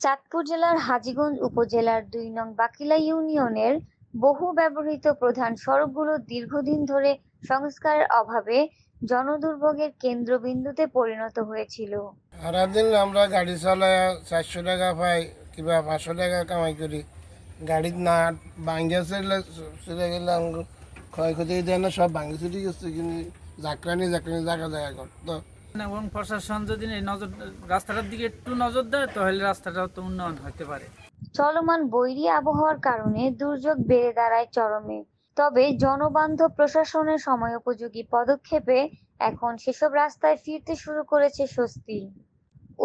চাঁদপুর জেলার হাজীগঞ্জ উপজেলার দুই নং বাকিলা ইউনিয়নের বহু ব্যবহৃত প্রধান সড়কগুলো দীর্ঘদিন ধরে সংস্কারের অভাবে জনদুর্ভোগের কেন্দ্রবিন্দুতে পরিণত হয়েছিল। সারাদিন আমরা গাড়ি চালায় চারশো টাকা পাই, কিংবা পাঁচশো টাকা কামাই করি। গাড়ির না ভাঙ্গিয়া চলে গেলে ক্ষয়ক্ষতি দেয় না, সব ভাঙ্গি চুরি গেছে কিন্তু জাকরানি জাকরানি জায়গা জায়গা করতো এবং প্রশাসন যদি এই নজর, রাস্তাটার দিকে একটু নজর দেয়, তাহলে রাস্তাটাও তো উন্নয়ন হতে পারে। চলমান বৈরী আবহাওয়ার কারণে দুর্যোগ বেড়ে দাঁড়ায় চরমে। তবে জনবান্ধব প্রশাসনের সময় উপযোগী পদক্ষেপে এখন সেসব রাস্তায় ফিরতে শুরু করেছে স্বস্তি।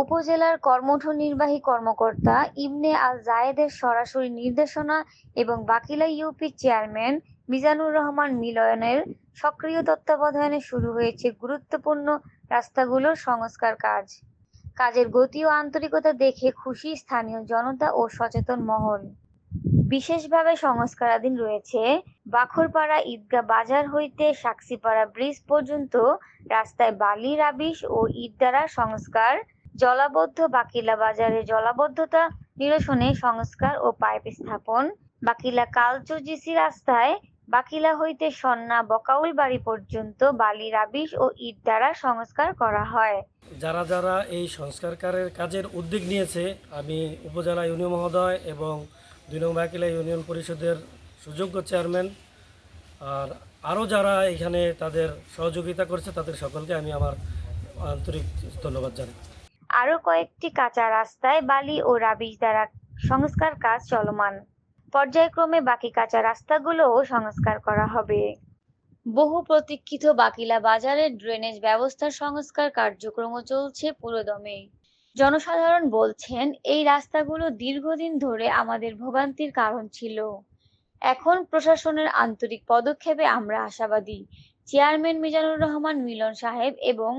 উপজেলার কর্মঠ নির্বাহী কর্মকর্তা ইবনে আল জায়েদের সরাসরি নির্দেশনা এবং বাকিলা ইউপি চেয়ারম্যান মিজানুর রহমান মিলনের সক্রিয় তত্ত্বাবধানে শুরু হয়েছে গুরুত্বপূর্ণ রাস্তাগুলোর সংস্কার কাজ। কাজের গতি ও আন্তরিকতা দেখে খুশি স্থানীয় জনতা ও সচেতন মহল। বিশেষভাবে সংস্কারাধীন রয়েছে বাখরপাড়া ঈদগাহ বাজার হইতে সাকসিপাড়া ব্রিজ পর্যন্ত রাস্তায় বালি, রাবিশ ও ইট দ্বারা সংস্কার, জলাবদ্ধ বাকিলা বাজারে জলাবদ্ধতা নিরসনে সংস্কার ও পাইপ স্থাপন, বাকিলা কালচুজিসি রাস্তায় বাকিলা হইতে সন্না বকাউল বাড়ি পর্যন্ত বালি রাবিশ ও ইট দ্বারা সংস্কার করা হয়। যারা যারা এই সংস্কারকারের কাজের উদ্যোগ নিয়েছে আমি উপজেলা ইউনিয়ন মহোদয় এবং দুই নং বাকিলা ইউনিয়ন পরিষদের সুযোগ্য চেয়ারম্যান আর আরও যারা এখানে তাদের সহযোগিতা করছে তাদের সকলকে আমি আমার আন্তরিক ধন্যবাদ জানাই। আরও কয়েকটি কাঁচা রাস্তায় বালি ও রাবিশ দ্বারা সংস্কার কাজ চলমান। পর্যায়ক্রমে বাকি কাঁচা রাস্তাগুলোও সংস্কার করা হবে। বহু প্রতীক্ষিত বাকিলা বাজারের ড্রেনেজ ব্যবস্থার সংস্কার কার্যক্রম চলছে পুরোদমে। জনসাধারণ বলছেন, এই রাস্তাগুলো দীর্ঘদিন ধরে আমাদের ভোগান্তির কারণ ছিল। এখন প্রশাসনের আন্তরিক পদক্ষেপে আমরা আশাবাদী। চেয়ারম্যান মিজানুর রহমান, মিলন সাহেব এবং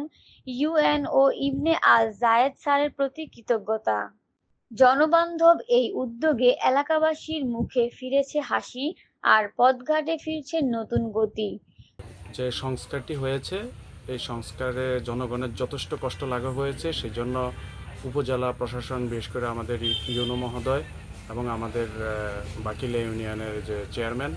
ইউএনও ইবনে আল জায়েদ স্যারের প্রতি কৃতজ্ঞতা। জনবান্ধব এই উদ্যোগে এলাকাবাসীর মুখে ফিরেছে হাসি আর পথঘাটে ফিরছে নতুন গতি। যে সংস্কারটি হয়েছে এই সংস্কারে জনগণের যথেষ্ট কষ্ট লাগা হয়েছে সেই জন্য উপজেলা প্রশাসন বিশেষ করে আমাদের ইউনো মহোদয় এবং আমাদের বাকিলা ইউনিয়নের যে চেয়ারম্যান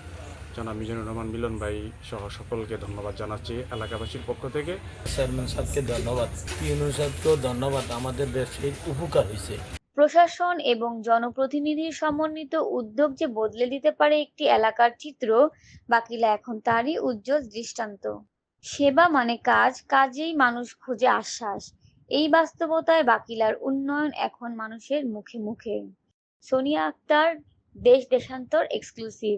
জনাব মিজানুর রহমান মিলন ভাই সহ সকলকে ধন্যবাদ জানাচ্ছি এলাকাবাসীর পক্ষ থেকে। চেয়ারম্যান সাহেবকে ধন্যবাদ ইউনুস সাহেবকেও ধন্যবাদ আমাদের ব্যবসায়িক উপকার হয়েছে। প্রশাসন এবং জনপ্রতিনিধির সমন্বিত উদ্যোগ যে বদলে দিতে পারে একটি এলাকার চিত্র বাকিলা এখন তারই উজ্জ্বল দৃষ্টান্ত। সেবা মানে কাজ, কাজেই মানুষ খুঁজে আশ্বাস। এই বাস্তবতায় বাকিলার উন্নয়ন এখন মানুষের মুখে মুখে। সোনিয়া আক্তার, দেশ দেশান্তর এক্সক্লুসিভ